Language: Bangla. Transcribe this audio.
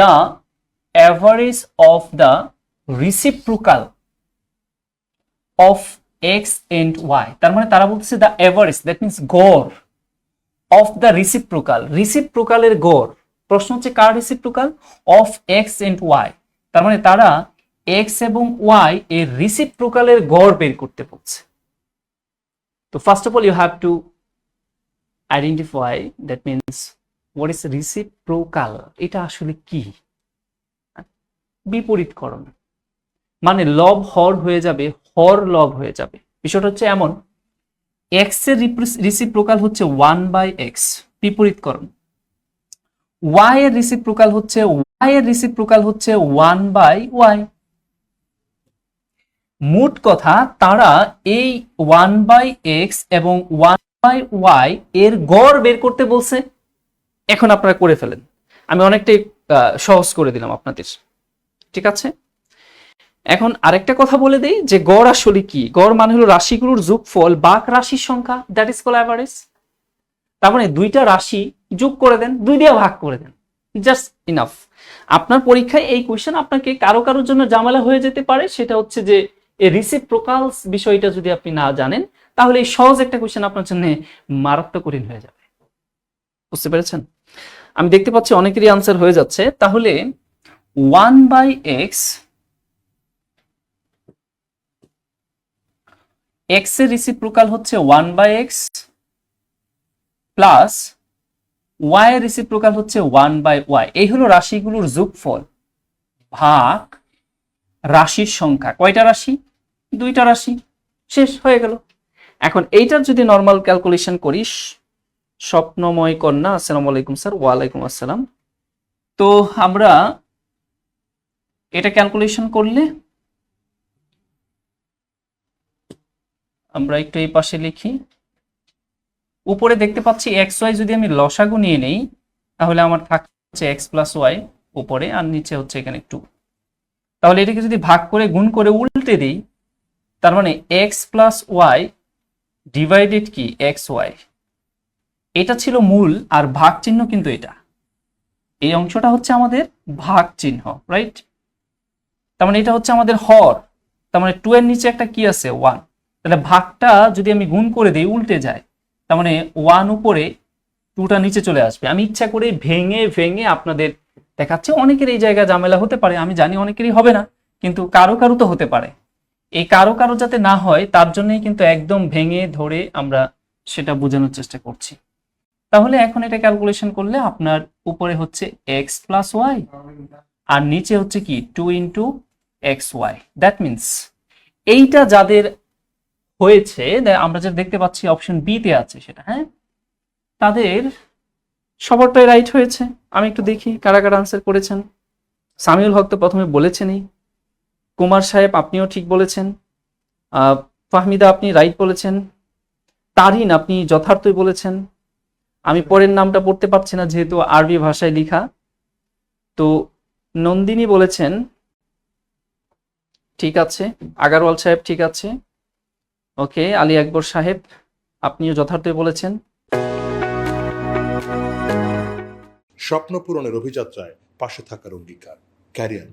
The average of the reciprocal of X and Y তার মানে তারা বলতেছে দ্য অ্যাভারেজ দ্যাট মিনস গড় অফ দ্য রিসিপ্রোকাল রিসিপ্রোকালের গড় প্রশ্ন হচ্ছে কার reciprocal of X and Y তার মানে তারা এক্স এবং ওয়াই এর রিসিপ্রোকালের গড় বের করতে বলছে। তো first of all you have to identify that means what is reciprocal এটা আসলে কি? বিপরীতকরণ। মানে লব হর হয়ে যাবে, হর লব হয়ে যাবে। বিষয়টা হচ্ছে এমন। এক্সের রিসিপ্রোকাল হচ্ছে ওয়ান বাই এক্স বিপরীতকরণ। ওয়াই এর রিসিপ্রোকাল হচ্ছে ওয়াই এর রিসিপ্রোকাল হচ্ছে ওয়ান বাই ওয়াই মোট কথা, তারা এই ওয়ান বাই এক্স এবং ওয়ান বাই ওয়াই এর গড় বের করতে বলছে। এখন আপনারা করে ফেলেন। আমি অনেকটাই সহজ করে দিলাম আপনাদের। ঠিক আছে? এখন আরেকটা কথা বলে দেই যে গড় আসলে কি? গড় মানে হলো রাশিগুলোর যোগফল, বাক রাশির সংখ্যা দ্যাট ইজ কল অ্যাভারেজ তার মানে দুইটা রাশি যোগ করে দেন, দুই দিয়ে ভাগ করে দেন। জাস্ট ইনাফ আপনার পরীক্ষায় এই কোয়েশ্চেন আপনাকে কারও কারোর জন্য জামালা হয়ে যেতে পারে। সেটা হচ্ছে যে এই রিসিপ্রোকালস বিষয়টা যদি আপনি না জানেন, তাহলে এই সহজ একটা কোয়েশ্চেন আপনার জন্য মারাত্মক কঠিন হয়ে যাবে। বুঝতে পেরেছেন? আমি দেখতে পাচ্ছি অনেকেরই আনসার হয়ে যাচ্ছে। তাহলে ওয়ান বাই এক্স এক্সের রিসিপ্রোকাল হচ্ছে one by X plus Y এর রিসিপ্রোকাল হচ্ছে ওয়ান বাই ওয়াই এই হলো রাশিগুলোর যোগফল ভাগ রাশির সংখ্যা। কয়টা রাশি? দুইটা রাশি। শেষ, হয়ে গেল। এখন এইটার যদি নর্মাল ক্যালকুলেশন করিস স্বপ্নময় কন্যা, আসসালামু আলাইকুম স্যার, ওয়ালাইকুম আসসালাম। তো আমরা এটা ক্যালকুলেশন করলে আমরা একটু এই পাশে লিখি। উপরে দেখতে পাচ্ছি এক্স ওয়াই যদি আমি লসাগু নিয়ে নেই, তাহলে আমার থাকছে এক্স প্লাস ওয়াই উপরে, আর নিচে হচ্ছে এখানে টু তাহলে এটাকে যদি ভাগ করে, গুণ করে উল্টে দিই, তার মানে এক্স প্লাস ওয়াই ডিভাইডেড কি? এক্স ওয়াই এটা ছিল মূল আর ভাগ চিহ্ন কিন্তু এটা। এই অংশটা হচ্ছে আমাদের ভাগ চিহ্ন রাইট তার মানে এটা হচ্ছে আমাদের হর। তার মানে টু এর নিচে একটা কি আছে? ওয়ান তাহলে ভাগটা যদি আমি গুণ করে দিই, উল্টে যায়, তার মানে ওয়ান উপরে টুটা নিচে চলে আসবে। আমি ইচ্ছা করে ভেঙে ভেঙে আপনাদের দেখাচ্ছি। অনেকের এই জায়গায় ঝামেলা হতে পারে, আমি জানি অনেকেরই হবে না, কিন্তু কারও কারও তো হতে পারে। এই কারও কারও যাতে না হয়, তার জন্যই কিন্তু একদম ভেঙে ধরে আমরা সেটা বোঝানোর চেষ্টা করছি। তাহলে এখন এটা ক্যালকুলেশন করলে আপনার উপরে হচ্ছে এক্স প্লাস ওয়াই আর নিচে হচ্ছে কি two into X Y that means এইটা যাদের হয়েছে আমরা যেটা দেখতে পাচ্ছি অপশন বি তে আছে সেটা হ্যাঁ? তাদের সবারটাই রাইট হয়েছে। আমি একটু দেখি কারা কারা আনসার করেছেন। সামিউল হক তো প্রথমে বলেছেনই। কুমার সাহেব আপনিও ঠিক বলেছেন। ফাহমিদা আপনি রাইট বলেছেন। তারিন আপনি যথার্থই বলেছেন। আমি পরের নামটা পড়তে পারছি না যেহেতু আরবি ভাষায় লেখা। তো নন্দিনী বলেছেন, ঠিক আছে, আগারওয়াল সাহেব ঠিক আছে। ওকে, আলী আকবর সাহেব, আপনিও যথার্থই বলেছেন। স্বপ্ন পূরণের অভিযাত্রায় পাশে থাকার অঙ্গীকার। ক্যারিয়ার